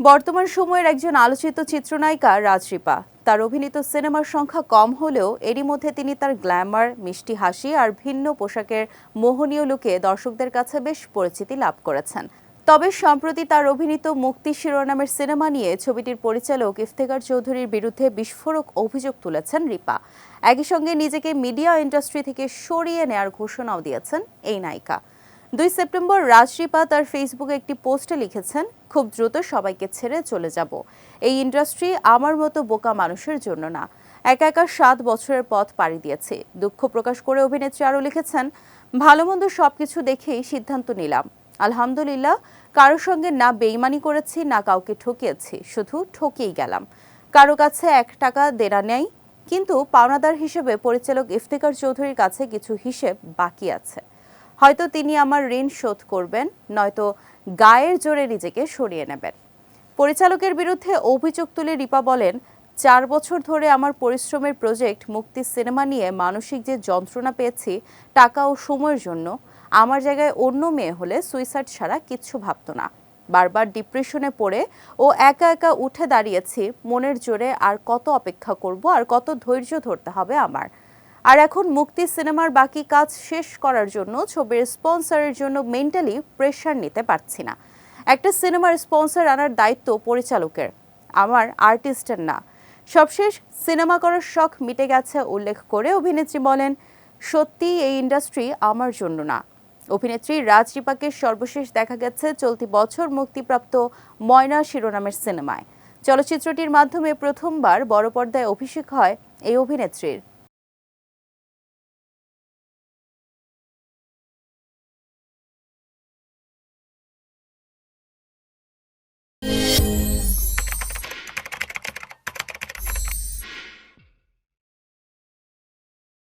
বর্তমান সময়ের একজন আলোচিত চিত্রনায়িকা রাজরিপা। তার অভিনীত সিনেমার সংখ্যা কম হলেও এরই মধ্যে তিনি তার গ্ল্যামার, মিষ্টি হাসি আর ভিন্ন পোশাকের মোহনীয় লুকে দর্শকদের কাছে বেশ পরিচিতি লাভ করেছেন। তবে সম্প্রতি তার অভিনীত মুক্তি শিরোনামের সিনেমা নিয়ে ছবিটির পরিচালক ইফতেখার চৌধুরীর বিরুদ্ধে বিস্ফোরক অভিযোগ তুলেছেন রিপা। একই সঙ্গে নিজেকে মিডিয়া ইন্ডাস্ট্রি থেকে সরিয়ে নেয়ার ঘোষণাও দিয়েছেন এই নায়িকা। দুই সেপ্টেম্বর রাজরিপা তার ফেসবুকে একটি পোস্টে লিখেছেন, খুব দ্রুত সবাইকে ছেড়ে চলে যাব। এই ইন্ডাস্ট্রি আমার মতো বোকা মানুষের জন্য না। একা একা সাত বছরের পথ পাড়ি দিয়েছে। দুঃখ প্রকাশ করে অভিনেত্রী আরও লিখেছেন, ভালো মন্দ সবকিছু দেখেই সিদ্ধান্ত নিলাম। আলহামদুলিল্লাহ কারোর সঙ্গে না বেইমানি করেছি, না কাউকে ঠকিয়েছি, শুধু ঠকিয়েই গেলাম। কারও কাছে এক টাকা দেনা নেই, কিন্তু পাওনাদার হিসেবে পরিচালক ইফতেখার চৌধুরীর কাছে কিছু হিসেব বাকি আছে। হয়তো তিনি আমার ঋণ শোধ করবেন, নয়তো গায়ের জোরে নিজেকে সরিয়ে নেবেন। পরিচালকের বিরুদ্ধে অভিযোগ তুলে রিপা বলেন, চার বছর ধরে আমার পরিশ্রমের প্রজেক্ট, মুক্তি সিনেমা নিয়ে মানসিক যে যন্ত্রণা পেয়েছি, টাকা ও সময়ের জন্য, আমার জায়গায় অন্য মেয়ে হলে সুইসাইড ছাড়া কিচ্ছু ভাবতো না। বারবার ডিপ্রেশনে পড়ে ও একা একা উঠে দাঁড়িয়েছি, মনের জোরে আর কত অপেক্ষা করব আর কত ধৈর্য ধরতে হবে আমার। আর এখন মুক্তি সিনেমার বাকি কাজ শেষ করার জন্য ছবির স্পন্সরের জন্য মেন্টালি প্রেশার নিতে পারছি না। একটা সিনেমার স্পন্সর আনার দায়িত্ব পরিচালকের। আমার আর্টিস্টের না। সবশেষ সিনেমা করার শখ মিটে গেছে উল্লেখ করে অভিনেত্রী বলেন, সত্যি এই ইন্ডাস্ট্রি আমার জন্য না। অভিনেত্রী রাজ রিপাকে সর্বশেষ দেখা গেছে চলতি বছর মুক্তিপ্রাপ্ত ময়না শিরোনামের সিনেমায়। চলচ্চিত্রটির মাধ্যমে প্রথমবার বড় পর্দায় অভিষেক হয় এই অভিনেত্রীর।